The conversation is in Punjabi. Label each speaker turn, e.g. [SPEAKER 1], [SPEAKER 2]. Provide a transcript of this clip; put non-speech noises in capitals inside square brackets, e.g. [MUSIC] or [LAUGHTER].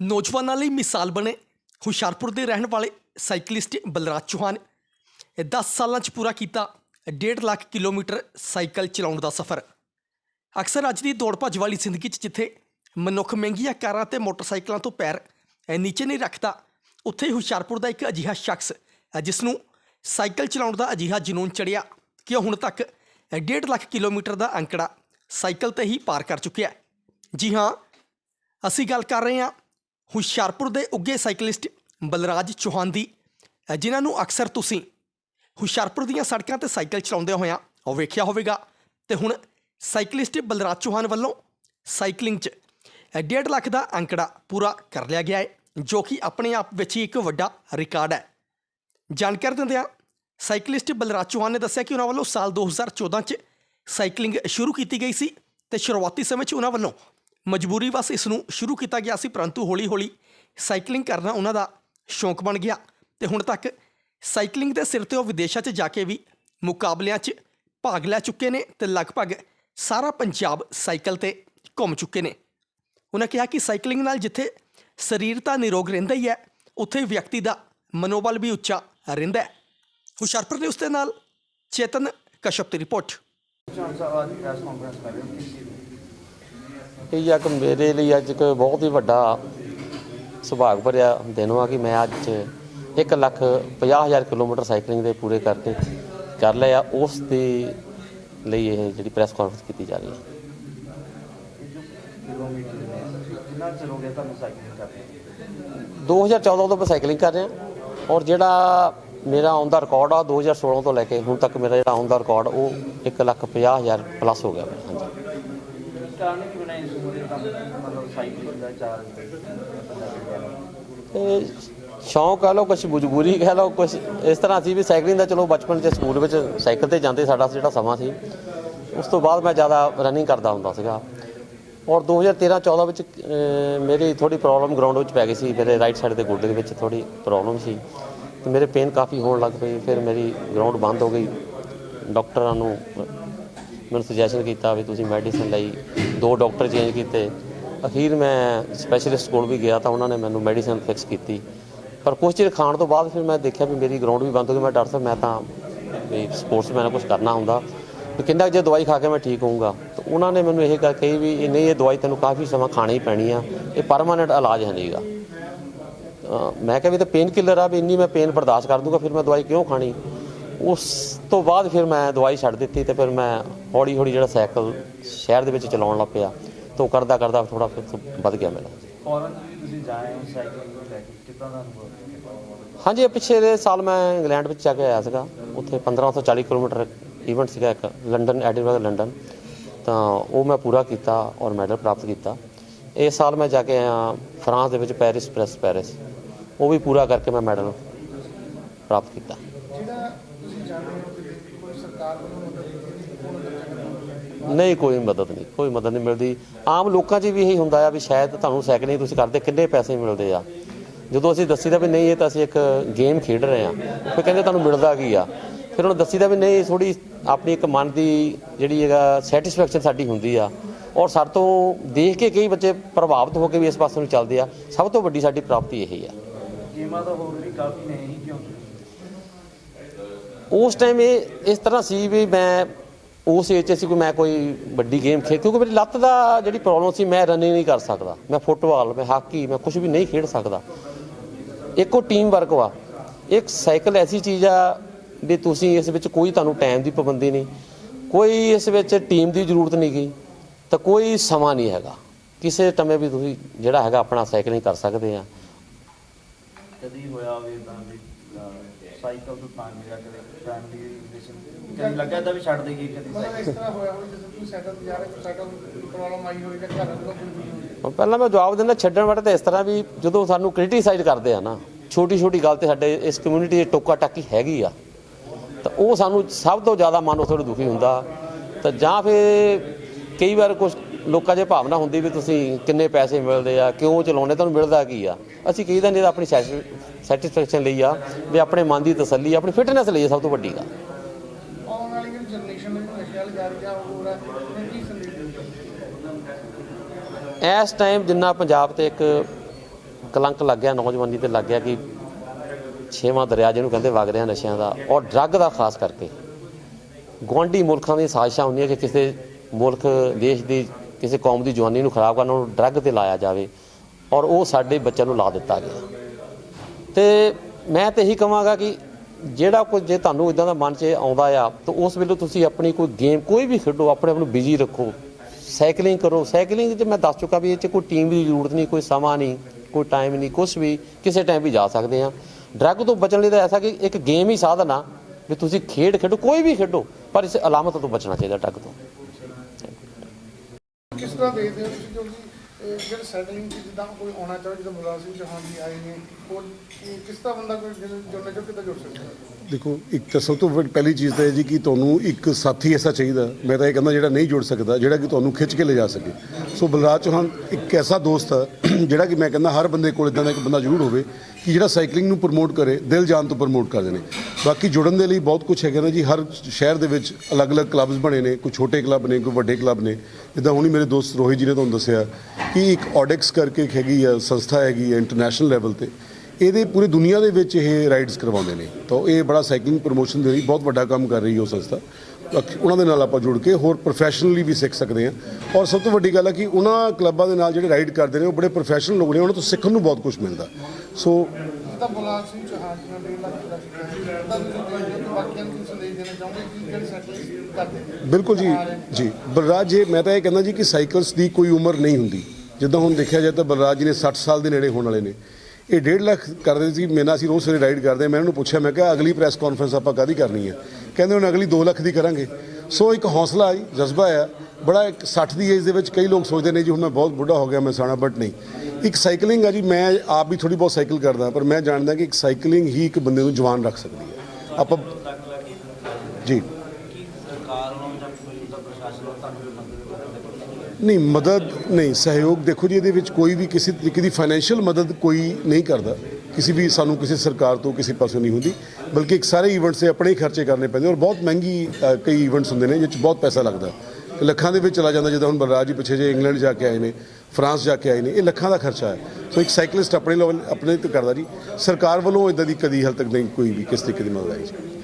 [SPEAKER 1] ਨੌਜਵਾਨਾਂ ਲਈ ਮਿਸਾਲ ਬਣੇ ਹੁਸ਼ਿਆਰਪੁਰ ਦੇ ਰਹਿਣ ਵਾਲੇ ਸਾਈਕਲਿਸਟ ਬਲਰਾਜ ਚੌਹਾਨ ਇਹ 10 ਸਾਲਾਂ 'ਚ ਪੂਰਾ ਕੀਤਾ 1.5 ਲੱਖ ਕਿਲੋਮੀਟਰ ਸਾਈਕਲ ਚਲਾਉਣ ਦਾ ਸਫ਼ਰ। ਅਕਸਰ ਅੱਜ ਦੀ ਦੌੜ ਭੱਜ ਵਾਲੀ ਜ਼ਿੰਦਗੀ 'ਚ ਜਿੱਥੇ ਮਨੁੱਖ ਮਹਿੰਗੀਆਂ ਕਾਰਾਂ ਤੇ ਮੋਟਰਸਾਈਕਲਾਂ ਤੋਂ ਪੈਰ ਨੀਚੇ ਨਹੀਂ ਰੱਖਦਾ, ਉੱਥੇ ਹੀ ਹੁਸ਼ਿਆਰਪੁਰ ਦਾ ਇੱਕ ਅਜਿਹਾ ਸ਼ਖਸ ਜਿਸ ਨੂੰ ਸਾਈਕਲ ਚਲਾਉਣ ਦਾ ਅਜਿਹਾ ਜਨੂਨ ਚੜਿਆ ਕਿ ਉਹ ਹੁਣ ਤੱਕ 1.5 ਲੱਖ ਕਿਲੋਮੀਟਰ ਦਾ ਅੰਕੜਾ ਸਾਈਕਲ ਤੇ ਹੀ ਪਾਰ ਕਰ ਚੁੱਕਿਆ ਜੀ ਹਾਂ, ਅਸੀਂ ਗੱਲ ਕਰ ਰਹੇ ਹਾਂ ਹੁਸ਼ਿਆਰਪੁਰ ਦੇ ਉੱਗੇ ਸਾਈਕਲਿਸਟ ਬਲਰਾਜ ਚੌਹਾਨ ਦੀ ਜਿਨ੍ਹਾਂ ਨੂੰ ਅਕਸਰ ਤੁਸੀਂ ਹੁਸ਼ਿਆਰਪੁਰ ਦੀਆਂ ਸੜਕਾਂ ਤੇ ਸਾਈਕਲ ਚਲਾਉਂਦੇ ਹੋਇਆਂ ਉਹ ਵੇਖਿਆ ਹੋਵੇਗਾ। ਤੇ ਹੁਣ ਸਾਈਕਲਿਸਟ ਬਲਰਾਜ ਚੌਹਾਨ ਵੱਲੋਂ ਸਾਈਕਲਿੰਗ 'ਚ ਅਹ ਡੇਢ ਲੱਖ ਦਾ ਅੰਕੜਾ ਪੂਰਾ ਕਰ ਲਿਆ ਗਿਆ ਹੈ ਜੋ ਕਿ ਆਪਣੇ ਆਪ ਵਿੱਚ ਹੀ ਇੱਕ ਵੱਡਾ ਰਿਕਾਰਡ ਹੈ। ਜਾਣਕਾਰੀ ਦਿੰਦਿਆਂ ਸਾਈਕਲਿਸਟ ਬਲਰਾਜ ਚੌਹਾਨ ਨੇ ਦੱਸਿਆ ਕਿ ਉਹਨਾਂ ਵੱਲੋਂ ਸਾਲ 2014 'ਚ ਸਾਈਕਲਿੰਗ ਸ਼ੁਰੂ ਕੀਤੀ ਗਈ ਸੀ ਤੇ ਸ਼ੁਰੂਆਤੀ ਸਮੇਂ 'ਚ ਉਹਨਾਂ ਵੱਲੋਂ ਮਜਬੂਰੀ ਵਸ ਇਸ ਨੂੰ ਸ਼ੁਰੂ ਕੀਤਾ ਗਿਆ ਸੀ, ਪਰੰਤੂ ਹੌਲੀ-ਹੌਲੀ ਸਾਈਕਲਿੰਗ ਕਰਨਾ ਉਹਨਾਂ ਦਾ ਸ਼ੌਂਕ ਬਣ ਗਿਆ ਤੇ ਹੁਣ ਤੱਕ ਸਾਈਕਲਿੰਗ ਦੇ ਸਿਰ ਤੇ ਉਹ ਵਿਦੇਸ਼ਾਂ 'ਚ ਜਾ ਕੇ ਵੀ ਮੁਕਾਬਲਿਆਂ 'ਚ ਭਾਗ ਲੈ ਚੁੱਕੇ ਨੇ ਤੇ ਲਗਭਗ ਸਾਰਾ ਪੰਜਾਬ ਸਾਈਕਲ ਤੇ ਘੁੰਮ ਚੁੱਕੇ ਨੇ। ਉਹਨਾਂ ਕਿਹਾ ਕਿ ਸਾਈਕਲਿੰਗ ਨਾਲ ਜਿੱਥੇ ਸਰੀਰ ਤਾਂ ਨਿਰੋਗ ਰਹਿੰਦਾ ਹੀ ਹੈ, ਉੱਥੇ ਵਿਅਕਤੀ ਦਾ ਮਨੋਬਲ ਵੀ ਉੱਚਾ ਰਹਿੰਦਾ ਹੈ। ਹੁਸ਼ਿਆਰਪੁਰ ਦੇ ਨਾਲ ਚੇਤਨ ਕਸ਼ਪ ਦੀ report.
[SPEAKER 2] Chauhan Sahib press conference ਕਰ ਰਹੇ ਹੋ।
[SPEAKER 3] ਇਹ ਇੱਕ ਮੇਰੇ ਲਈ ਅੱਜ ਇੱਕ ਬਹੁਤ ਹੀ ਵੱਡਾ ਸੁਭਾਗ ਭਰਿਆ ਦਿਨ ਆ ਕਿ ਮੈਂ ਅੱਜ 1 ਲੱਖ 50 ਹਜ਼ਾਰ ਕਿਲੋਮੀਟਰ ਸਾਈਕਲਿੰਗ ਦੇ ਪੂਰੇ ਕਰਕੇ ਕਰ ਲਿਆ। ਉਸ ਦੇ ਲਈ ਇਹ ਜਿਹੜੀ ਪ੍ਰੈਸ ਕਾਨਫਰੰਸ ਕੀਤੀ ਜਾ ਰਹੀ ਹੈ।
[SPEAKER 2] ਕਿੰਨਾ ਚਿਰ ਹੋ ਗਿਆ ਤੁਹਾਨੂੰ ਸਾਈਕਲਿੰਗ ਕਰਦੇ
[SPEAKER 3] 2014 ਤੋਂ ਮੈਂ ਸਾਈਕਲਿੰਗ ਕਰ ਰਿਹਾ ਔਰ ਜਿਹੜਾ ਮੇਰਾ ਔਨ ਦਾ ਰਿਕਾਰਡ ਆ 2016 ਤੋਂ ਲੈ ਕੇ ਹੁਣ ਤੱਕ ਮੇਰਾ ਜਿਹੜਾ ਔਨ ਦਾ ਰਿਕਾਰਡ ਉਹ 1 ਲੱਖ 50 ਹਜ਼ਾਰ ਪਲੱਸ ਹੋ ਗਿਆ। ਹਾਂਜੀ।
[SPEAKER 2] ਕਾਰਨ ਕੀ ਬਣਾਇਆ ਇਸ ਕੰਮ ਮਤਲਬ ਸਾਈਕਲਿੰਗ ਦਾ ਚਾਰ
[SPEAKER 3] ਸ਼ੌਂਕ ਕਹ ਲਓ ਕੁਝ ਮਜਬੂਰੀ ਕਹ ਲਓ ਕੁਝ ਇਸ ਤਰ੍ਹਾਂ ਸੀ ਵੀ ਸਾਈਕਲਿੰਗ ਦਾ ਚਲੋ ਬਚਪਨ 'ਚ ਸਕੂਲ ਵਿੱਚ ਸਾਈਕਲ ਤੇ ਜਾਂਦੇ ਸਾਡਾ ਜਿਹੜਾ ਸਮਾਂ ਸੀ, ਉਸ ਤੋਂ ਬਾਅਦ ਮੈਂ ਜ਼ਿਆਦਾ ਰਨਿੰਗ ਕਰਦਾ ਹੁੰਦਾ ਸੀਗਾ। ਔਰ 2013-14 ਵਿੱਚ ਮੇਰੀ ਥੋੜੀ ਪ੍ਰੋਬਲਮ ਗਰਾਊਂਡ ਵਿੱਚ ਪੈ ਗਈ ਸੀ, ਮੇਰੇ ਰਾਈਟ ਸਾਈਡ ਦੇ ਗੋਡੇ ਦੇ ਵਿੱਚ ਥੋੜੀ ਪ੍ਰੋਬਲਮ ਸੀ। ਤੇ ਮੇਰੇ ਪੇਨ ਕਾਫੀ ਹੋਣ ਲੱਗ ਪਈ ਫਿਰ ਮੇਰੀ ਗਰਾਊਂਡ ਬੰਦ ਹੋ ਗਈ। ਡਾਕਟਰਾਂ ਨੂੰ ਮੈਨੂੰ ਸੁਜੈਸ਼ਨ ਕੀਤਾ ਵੀ ਤੁਸੀਂ ਮੈਡੀਸਿਨ ਲਈ ਦੋ ਡਾਕਟਰ ਚੇਂਜ ਕੀਤੇ। ਅਖੀਰ ਮੈਂ ਸਪੈਸ਼ਲਿਸਟ ਕੋਲ ਵੀ ਗਿਆ ਤਾਂ ਉਹਨਾਂ ਨੇ ਮੈਨੂੰ ਮੈਡੀਸਿਨ ਫਿਕਸ ਕੀਤੀ। ਪਰ ਕੁਝ ਚਿਰ ਖਾਣ ਤੋਂ ਬਾਅਦ ਫਿਰ ਮੈਂ ਦੇਖਿਆ ਵੀ ਮੇਰੀ ਗਰਾਊਂਡ ਵੀ ਬੰਦ ਹੋ ਗਈ। ਮੈਂ ਡਾਕਟਰ ਸਾਹਿਬ, ਮੈਂ ਤਾਂ ਵੀ ਸਪੋਰਟਸ ਮੈਨ ਕੁਝ ਕਰਨਾ ਹੁੰਦਾ। ਵੀ ਕਹਿੰਦਾ ਜੇ ਦਵਾਈ ਖਾ ਕੇ ਮੈਂ ਠੀਕ ਹੋਊਂਗਾ। ਤਾਂ ਉਹਨਾਂ ਨੇ ਮੈਨੂੰ ਇਹ ਗੱਲ ਕਹੀ ਵੀ ਇਹ ਨਹੀਂ, ਇਹ ਦਵਾਈ ਤੈਨੂੰ ਕਾਫੀ ਸਮਾਂ ਖਾਣੀ ਹੀ ਪੈਣੀ ਆ। ਇਹ ਪਰਮਾਨੈਂਟ ਇਲਾਜ ਹੈ ਨਹੀਂਗਾ। ਅਹ ਮੈਂ ਕਿਹਾ ਵੀ ਤਾਂ ਪੇਨ ਕਿਲਰ ਆ ਵੀ ਇੰਨੀ ਮੈਂ ਪੇਨ ਬਰਦਾਸ਼ਤ ਕਰ ਦੂੰਗਾ, ਫਿਰ ਮੈਂ ਦਵਾਈ ਕਿਉਂ ਖਾਣੀ? ਉਸ ਤੋਂ ਬਾਅਦ ਫਿਰ ਮੈਂ ਦਵਾਈ ਛੱਡ ਦਿੱਤੀ ਤੇ ਫਿਰ ਮੈਂ ਹੌਲੀ ਹੌਲੀ ਜਿਹੜਾ ਸਾਈਕਲ ਸ਼ਹਿਰ ਦੇ ਵਿੱਚ ਚਲਾਉਣ ਲੱਗ ਪਿਆ ਤੇ ਕਰਦਾ ਕਰਦਾ ਥੋੜਾ ਫਿਰ ਵੱਧ ਗਿਆ ਮੇਰਾ।
[SPEAKER 2] ਫੋਰਨ ਵੀ ਤੁਸੀਂ ਜਾਏ ਹੋ ਸਾਈਕਲਿੰਗ ਨੂੰ ਲੈ ਕੇ ਕਿੱਦਾਂ ਦਾ ਅਨੁਭਵ
[SPEAKER 3] ਹਾਂਜੀ ਇਹ ਪਿਛਲੇ ਦੇ ਸਾਲ ਮੈਂ ਇੰਗਲੈਂਡ ਵਿੱਚ ਜਾ ਕੇ ਆਇਆ ਸੀਗਾ। ਉੱਥੇ 1540 ਕਿਲੋਮੀਟਰ ਈਵੈਂਟ ਸੀਗਾ ਇੱਕ ਲੰਡਨ ਐਡਿਨਬਰਗ ਲੰਡਨ। ਤਾਂ ਉਹ ਮੈਂ ਪੂਰਾ ਕੀਤਾ ਔਰ ਮੈਡਲ ਪ੍ਰਾਪਤ ਕੀਤਾ। ਇਸ ਸਾਲ ਮੈਂ ਜਾ ਕੇ ਆਇਆ ਫਰਾਂਸ ਦੇ ਵਿੱਚ ਪੈਰਿਸ ਪ੍ਰੈਸ ਪੈਰਿਸ। ਉਹ ਵੀ ਪੂਰਾ ਕਰਕੇ ਮੈਂ ਮੈਡਲ ਪ੍ਰਾਪਤ ਕੀਤਾ।
[SPEAKER 4] ਜਿਹੜਾ ਤੁਸੀਂ ਜਾਣਦੇ ਹੋ ਕਿ ਕੋਈ ਸਰਕਾਰ ਵੱਲੋਂ ਮਦਦ ਕੀਤੀ ਕੋਈ ਮਦਦ
[SPEAKER 3] ਨਹੀਂ ਕੋਈ ਮਦਦ ਨਹੀਂ ਕੋਈ ਮਦਦ ਨਹੀਂ ਮਿਲਦੀ। ਆਮ ਲੋਕਾਂ 'ਚ ਵੀ ਇਹੀ ਹੁੰਦਾ ਆ ਵੀ ਸ਼ਾਇਦ ਤੁਹਾਨੂੰ ਸਾਈਕਲਿੰਗ ਤੁਸੀਂ ਕਰਦੇ ਕਿੰਨੇ ਪੈਸੇ ਮਿਲਦੇ ਆ? ਜਦੋਂ ਅਸੀਂ ਦੱਸੀਦਾ ਵੀ ਨਹੀਂ ਇਹ ਤਾਂ ਅਸੀਂ ਇੱਕ ਗੇਮ ਖੇਡ ਰਹੇ ਆ। ਫਿਰ ਕਹਿੰਦੇ ਤੁਹਾਨੂੰ ਮਿਲਦਾ ਕੀ ਆ? ਫਿਰ ਉਹਨੂੰ ਦੱਸੀਦਾ ਵੀ ਨਹੀਂ ਥੋੜੀ ਆਪਣੀ ਇੱਕ ਮਨ ਦੀ ਜਿਹੜੀ ਹੈਗਾ ਸੈਟੀਸਫੈਕਸ਼ਨ ਸਾਡੀ ਹੁੰਦੀ ਆ। ਔਰ ਸਾਡੇ ਤੋਂ ਦੇਖ ਕੇ ਕਈ ਬੱਚੇ ਪ੍ਰਭਾਵਿਤ ਹੋ ਕੇ ਵੀ ਇਸ ਪਾਸੇ ਨੂੰ ਚੱਲਦੇ ਆ। ਸਭ ਤੋਂ ਵੱਡੀ ਸਾਡੀ ਪ੍ਰਾਪਤੀ ਇਹੀ ਆ।
[SPEAKER 2] ਗੇਮਾਂ ਤਾਂ ਹੋਰ ਵੀ ਕਾਫੀ ਨੇ ਹੀ ਕਿਉਂ?
[SPEAKER 3] ਉਸ ਟਾਈਮ ਇਹ, ਇਸ ਤਰ੍ਹਾਂ ਸੀ ਵੀ ਮੈਂ ਉਸ ਏਜ 'ਚ ਸੀ ਕੋਈ ਮੈਂ ਕੋਈ ਵੱਡੀ ਗੇਮ ਖੇਡ ਕਿਉਂਕਿ ਮੇਰੀ ਲੱਤ ਦਾ ਜਿਹੜੀ ਪ੍ਰੋਬਲਮ ਸੀ, ਮੈਂ ਰਨਿੰਗ ਨਹੀਂ ਕਰ ਸਕਦਾ। ਮੈਂ ਫੁੱਟਬਾਲ ਮੈਂ ਹਾਕੀ ਮੈਂ ਕੁਝ ਵੀ ਨਹੀਂ ਖੇਡ ਸਕਦਾ। ਇੱਕੋ ਟੀਮ ਵਰਕ ਵਾ। ਇੱਕ ਸਾਈਕਲ ਐਸੀ ਚੀਜ਼ ਆ ਵੀ ਤੁਸੀਂ ਇਸ ਵਿੱਚ ਕੋਈ ਤੁਹਾਨੂੰ ਟਾਈਮ ਦੀ ਪਾਬੰਦੀ ਨਹੀਂ। ਕੋਈ ਇਸ ਵਿੱਚ ਟੀਮ ਦੀ ਜ਼ਰੂਰਤ ਨਹੀਂ ਗਈ ਤਾਂ ਕੋਈ ਸਮਾਂ ਨਹੀਂ ਹੈਗਾ। ਕਿਸੇ ਟਮੇ ਵੀ ਤੁਸੀਂ ਜਿਹੜਾ ਹੈਗਾ ਆਪਣਾ ਸਾਈਕਲਿੰਗ ਕਰ ਸਕਦੇ ਆ।
[SPEAKER 2] ਕਦੀ ਹੋਇਆ ਹੋਵੇ ਤਾਂ ਵੀ ਸਾਈਕਲ ਤੋਂ ਤੰਗ ਜਾਂ ਕਦੇ ਫੈਮਿਲੀ ਰਿਲੇਸ਼ਨ ਕਦੀ ਲੱਗਾ ਤਾਂ ਵੀ ਛੱਡ ਦੇਈਏ ਕਦੀ
[SPEAKER 4] ਮਤਲਬ
[SPEAKER 2] ਸਾਈਕਲ।
[SPEAKER 4] ਇਸ ਤਰ੍ਹਾਂ ਹੋਇਆ ਹੋਵੇ ਜਦੋਂ ਤੁਸੀਂ ਸਾਈਕਲ ਤੇ ਜਾ ਰਹੇ ਹੋ ਸਾਈਕਲ ਪ੍ਰੋਬਲਮ ਆਈ ਹੋਵੇ ਜਾਂ ਘਰ ਵੱਲੋਂ ਕੋਈ
[SPEAKER 3] ਪਹਿਲਾਂ ਮੈਂ ਜਵਾਬ ਦਿੰਦਾ ਛੱਡਣ ਵਾਲੇ ਤਾਂ ਇਸ ਤਰ੍ਹਾਂ ਵੀ ਜਦੋਂ ਸਾਨੂੰ ਕ੍ਰਿਟੀਸਾਈਜ਼ ਕਰਦੇ ਆ ਨਾ ਛੋਟੀ ਛੋਟੀ ਗੱਲ ਤੇ ਸਾਡੇ ਇਸ ਕਮਿਊਨਿਟੀ ਦੀ ਟੋਕਾ ਟਾਕੀ ਹੈਗੀ ਆ ਤਾਂ ਉਹ ਸਾਨੂੰ ਸਭ ਤੋਂ ਜ਼ਿਆਦਾ ਮਨ ਉਸ ਵੇਲੇ ਦੁਖੀ ਹੁੰਦਾ। ਤਾਂ ਜਾਂ ਫਿਰ ਕਈ ਵਾਰ ਕੁਝ ਲੋਕਾਂ 'ਚ ਭਾਵਨਾ ਹੁੰਦੀ ਵੀ ਤੁਸੀਂ ਕਿੰਨੇ ਪੈਸੇ ਮਿਲਦੇ ਆ ਕਿਉਂ ਚਲਾਉਣੇ ਤੁਹਾਨੂੰ ਮਿਲਦਾ ਕੀ ਆ? ਅਸੀਂ ਕਹੀਦਾ ਨਹੀਂ ਤਾਂ ਆਪਣੀ ਸੈਟੀਸਫੈਕਸ਼ਨ ਲਈ ਆ ਵੀ ਆਪਣੇ ਮਨ ਦੀ ਤਸੱਲੀ ਆਪਣੀ ਫਿਟਨੈਸ ਲਈ ਸਭ ਤੋਂ ਵੱਡੀ ਗੱਲ।
[SPEAKER 4] ਆਉਣ ਵਾਲੀ ਜਿਹੜੀ ਜਨਰੇਸ਼ਨ ਨੂੰ ਨਸ਼ੇ ਵਾਲੀ ਜਾ ਰਹੀ ਆ ਹੋਰ ਹੈ ਉਹਨੂੰ ਕੀ ਸੰਦੇਸ਼ ਦਿੰਦੇ ਹੋ?
[SPEAKER 3] ਇਸ ਟਾਈਮ ਜਿੰਨਾ ਪੰਜਾਬ ਤੇ ਇੱਕ ਕਲੰਕ ਲੱਗ ਗਿਆ ਨੌਜਵਾਨੀ ਤੇ ਲੱਗ ਗਿਆ ਕਿ ਛੇਵਾਂ ਦਰਿਆ ਜਿਹਨੂੰ ਕਹਿੰਦੇ ਵਗ ਰਿਹਾ ਨਸ਼ਿਆਂ ਦਾ ਔਰ ਡਰੱਗ ਦਾ ਖਾਸ ਕਰਕੇ। ਗੁਆਂਢੀ ਮੁਲਕਾਂ ਦੀਆਂ ਸਾਜ਼ਿਸ਼ਾਂ ਹੁੰਦੀਆਂ ਕਿ ਕਿਸੇ ਮੁਲਕ ਦੇਸ਼ ਦੀ ਕਿਸੇ ਕੌਮ ਦੀ ਜਵਾਨੀ ਨੂੰ ਖਰਾਬ ਕਰਨ ਨੂੰ ਡਰੱਗ ਤੇ ਲਾਇਆ ਜਾਵੇ ਔਰ ਉਹ ਸਾਡੇ ਬੱਚਿਆਂ ਨੂੰ ਲਾ ਦਿੱਤਾ ਗਿਆ। ਤੇ ਮੈਂ ਤੇ ਇਹੀ ਕਹਾਂਗਾ ਕਿ ਜਿਹੜਾ ਕੁਝ ਜੇ ਤੁਹਾਨੂੰ ਇਦਾਂ ਦਾ ਮਨ 'ਚ ਆਉਂਦਾ ਆ, ਤਾਂ ਉਸ ਵੇਲੇ ਤੁਸੀਂ ਆਪਣੀ ਕੋਈ ਗੇਮ ਕੋਈ ਵੀ ਖੇਡੋ, ਆਪਣੇ ਆਪ ਨੂੰ ਬਿਜ਼ੀ ਰੱਖੋ। ਸਾਈਕਲਿੰਗ ਕਰੋ। ਸਾਈਕਲਿੰਗ 'ਚ ਮੈਂ ਦੱਸ ਚੁੱਕਾ ਵੀ ਇਹ 'ਚ ਕੋਈ ਟੀਮ ਦੀ ਜ਼ਰੂਰਤ ਨਹੀਂ, ਕੋਈ ਸਮਾਂ ਨਹੀਂ, ਕੋਈ ਟਾਈਮ ਨਹੀਂ ਕੁਝ ਵੀ, ਕਿਸੇ ਟਾਈਮ ਵੀ ਜਾ ਸਕਦੇ ਆ ਡਰੱਗ ਤੋਂ ਬਚਣ ਲਈ ਤਾਂ ਐਸਾ ਕਿ ਇੱਕ ਗੇਮ ਹੀ ਸਾਧਨ ਆ, ਵੀ ਤੁਸੀਂ ਖੇਡ ਖੇਡੋ, ਕੋਈ ਵੀ ਖੇਡੋ, ਪਰ ਇਸ ਅਲਾਮਤ ਤੋਂ ਬਚਣਾ ਚਾਹੀਦਾ ਡਰੱਗ ਤੋਂ।
[SPEAKER 4] ਕਿਸ ਤਰ੍ਹਾਂ ਦੇਖਦੇ ਹੋ ਤੁਸੀਂ ਕਿਉਂਕਿ ਇਹ ਜਿਹੜੇ ਸੈਟਲਿੰਗ ਜਿੱਦਾਂ ਕੋਈ ਆਉਣਾ ਚਾਹੇ ਜਿੱਦਾਂ ਮੁਲਾਜ਼ਮ ਸਿੰਘ ਚੌਹਾਨ ਆਏ ਨੇ, ਉਹ ਕਿਸ ਤਰ੍ਹਾਂ ਬੰਦਾ ਕੋਈ ਜੁੜਨਾ ਚਾਹੇ ਕਿੱਦਾਂ ਜੁੜ ਸਕਦਾ?
[SPEAKER 5] ਦੇਖੋ, ਇੱਕ ਤਾਂ ਸਭ ਤੋਂ ਪਹਿਲੀ ਚੀਜ਼ ਤਾਂ ਇਹ ਜੀ ਕਿ ਤੁਹਾਨੂੰ ਇੱਕ ਸਾਥੀ ਐਸਾ ਚਾਹੀਦਾ, ਮੈਂ ਤਾਂ ਇਹ ਕਹਿੰਦਾ ਜਿਹੜਾ ਨਹੀਂ ਜੁੜ ਸਕਦਾ, ਜਿਹੜਾ ਕਿ ਤੁਹਾਨੂੰ ਖਿੱਚ ਕੇ ਲੈ ਜਾ ਸਕੇ। ਸੋ ਬਲਰਾਜ ਚੌਹਾਨ ਇੱਕ ਐਸਾ ਦੋਸਤ ਆ, [CLEARS THROAT] ਜਿਹੜਾ ਕਿ ਮੈਂ ਕਹਿੰਦਾ ਹਰ ਬੰਦੇ ਕੋਲ ਇਦਾਂ ਦਾ ਇੱਕ ਬੰਦਾ ਜ਼ਰੂਰ ਹੋਵੇ, ਕਿ ਜਿਹੜਾ ਸਾਈਕਲਿੰਗ ਨੂੰ ਪ੍ਰਮੋਟ ਕਰੇ, ਦਿਲ ਜਾਨ ਤੋਂ ਪ੍ਰਮੋਟ ਕਰਦੇ ਨੇ ਬਾਕੀ ਜੁੜਨ ਦੇ ਲਈ ਬਹੁਤ ਕੁਝ ਹੈਗਾ ਨਾ ਜੀ, ਹਰ ਸ਼ਹਿਰ ਦੇ ਵਿੱਚ ਅਲੱਗ-ਅਲੱਗ ਕਲੱਬਸ ਬਣੇ ਨੇ, ਕੋਈ ਛੋਟੇ ਕਲੱਬ ਨੇ, ਕੋਈ ਵੱਡੇ ਕਲੱਬ ਨੇ। ਜਿੱਦਾਂ ਹੁਣੀ ਮੇਰੇ ਦੋਸਤ ਰੋਹਿਤ ਜੀ ਨੇ ਤੁਹਾਨੂੰ ਦੱਸਿਆ ਕਿ ਇੱਕ ਆਡੈਕਸ ਕਰਕੇ ਇੱਕ ਹੈਗੀ ਆ ਸੰਸਥਾ ਹੈਗੀ ਆ ਇੰਟਰਨੈਸ਼ਨਲ ਲੈਵਲ ਤੇ ਇਹਦੇ ਪੂਰੀ ਦੁਨੀਆ ਦੇ ਵਿੱਚ ਇਹ ਰਾਈਡਸ ਕਰਵਾਉਂਦੇ ਨੇ। ਤਾਂ ਇਹ ਬੜਾ ਸਾਈਕਲਿੰਗ ਪ੍ਰੋਮੋਸ਼ਨ ਦੇ ਲਈ ਬਹੁਤ ਵੱਡਾ ਕੰਮ ਕਰ ਰਹੀ ਹੈ ਉਹ ਸੰਸਥਾ। ਉਹਨਾਂ ਦੇ ਨਾਲ ਆਪਾਂ ਜੁੜ ਕੇ ਹੋਰ ਪ੍ਰੋਫੈਸ਼ਨਲੀ ਵੀ ਸਿੱਖ ਸਕਦੇ ਹਾਂ। ਔਰ ਸਭ ਤੋਂ ਵੱਡੀ ਗੱਲ ਹੈ ਕਿ ਉਹਨਾਂ ਕਲੱਬਾਂ ਦੇ ਨਾਲ ਜਿਹੜੇ ਰਾਈਡ ਕਰਦੇ ਨੇ ਉਹ ਬੜੇ ਪ੍ਰੋਫੈਸ਼ਨਲ ਲੋਕ ਨੇ ਉਹਨਾਂ ਤੋਂ ਸਿੱਖਣ ਨੂੰ ਬਹੁਤ ਕੁਝ ਮਿਲਦਾ। ਸੋ
[SPEAKER 4] ਸਿੰਘ ਚੌਹਾਨ ਜੀ ਹੋ। ਨੇ?
[SPEAKER 5] ਬਿਲਕੁਲ ਜੀ ਜੀ। ਬਲਰਾਜ ਜੀ ਮੈਂ ਤਾਂ ਇਹ ਕਹਿੰਦਾ ਜੀ ਕਿ ਸਾਈਕਲਸ ਦੀ ਕੋਈ ਉਮਰ ਨਹੀਂ ਹੁੰਦੀ। ਜਿੱਦਾਂ ਹੁਣ ਦੇਖਿਆ ਜਾਏ ਤਾਂ ਬਲਰਾਜ ਜੀ ਨੇ 60 ਸਾਲ ਦੇ ਨੇੜੇ ਹੋਣ ਵਾਲੇ ਨੇ। ਇਹ 1.5 ਲੱਖ ਕਰਦੇ ਸੀ ਮੇਰੇ ਨਾਲ ਅਸੀਂ ਰੋਜ਼ ਸਵੇਰੇ ਰਾਈਡ ਕਰਦੇ ਮੈਂ ਇਹਨਾਂ ਨੂੰ ਪੁੱਛਿਆ, ਮੈਂ ਕਿਹਾ, ਅਗਲੀ ਪ੍ਰੈਸ ਕਾਨਫਰੰਸ ਆਪਾਂ ਕਾਦੀ ਕਰਨੀ ਹੈ? ਕਹਿੰਦੇ ਹੁਣ ਅਗਲੀ 2 ਲੱਖ ਦੀ ਕਰਾਂਗੇ। ਸੋ ਇੱਕ ਹੌਸਲਾ ਆਈ, ਜਜ਼ਬਾ ਆ ਬੜਾ ਇੱਕ 60 ਦੀ ਏਜ ਦੇ ਵਿੱਚ ਕਈ ਲੋਕ ਸੋਚਦੇ ਨੇ ਜੀ, ਹੁਣ ਮੈਂ ਬਹੁਤ ਬੁੱਢਾ ਹੋ ਗਿਆ, ਮੈਂ ਸਾਣਾ ਬਟ ਨਹੀਂ। ਇੱਕ ਸਾਈਕਲਿੰਗ ਆ ਜੀ, ਮੈਂ ਆਪ ਵੀ ਥੋੜੀ ਬਹੁਤ ਸਾਈਕਲ ਕਰਦਾ, ਪਰ ਮੈਂ ਜਾਣਦਾ ਕਿ ਇੱਕ ਸਾਈਕਲਿੰਗ ਹੀ ਇੱਕ ਬੰਦੇ ਨੂੰ ਜਵਾਨ ਰੱਖ ਸਕਦੀ ਹੈ। ਆਪਾਂ ਜੀ।
[SPEAKER 2] ਸਰਕਾਰ ਵੱਲੋਂ ਜਾਂ
[SPEAKER 5] ਨਹੀਂ, ਮਦਦ ਨਹੀਂ, ਸਹਿਯੋਗ ਦੇਖੋ ਜੀ, ਇਹਦੇ ਵਿੱਚ ਕੋਈ ਵੀ ਕਿਸੇ ਤਰੀਕੇ ਦੀ ਫਾਈਨੈਂਸ਼ੀਅਲ ਮਦਦ ਕੋਈ ਨਹੀਂ ਕਰਦਾ। ਕਿਸੇ ਵੀ ਸਾਨੂੰ ਕਿਸੇ ਸਰਕਾਰ ਤੋਂ ਕਿਸੇ ਪਾਸੋਂ ਨਹੀਂ ਹੁੰਦੀ, ਬਲਕਿ ਇੱਕ ਸਾਰੇ ਇਵੈਂਟਸ ਦੇ ਆਪਣੇ ਹੀ ਖਰਚੇ ਕਰਨੇ ਪੈਂਦੇ ਔਰ ਬਹੁਤ ਮਹਿੰਗੀ ਕਈ ਇਵੈਂਟਸ ਹੁੰਦੇ ਨੇ ਜਿਹ 'ਚ ਬਹੁਤ ਪੈਸਾ ਲੱਗਦਾ। ਲੱਖਾਂ ਦੇ ਵਿੱਚ ਚਲਾ ਜਾਂਦਾ, ਜਿੱਦਾਂ ਹੁਣ ਬਲਰਾਜ ਜੀ ਪਿੱਛੇ ਜੇ ਇੰਗਲੈਂਡ ਜਾ ਕੇ ਆਏ ਨੇ, ਫਰਾਂਸ ਜਾ ਕੇ ਆਏ ਨੇ, ਇਹ ਲੱਖਾਂ ਦਾ ਖਰਚਾ ਹੈ। ਸੋ ਇੱਕ ਸਾਈਕਲਿਸਟ ਆਪਣੇ ਲੈਵਲ ਆਪਣੇ ਤੇ ਕਰਦਾ ਜੀ। ਸਰਕਾਰ ਵੱਲੋਂ ਇਦਾਂ ਦੀ ਕਦੀ ਹਾਲ ਤੱਕ ਨਹੀਂ ਕੋਈ ਵੀ ਕਿਸ ਤਰੀਕੇ ਦੀ ਮਦਦ ਆਈ ਜੀ।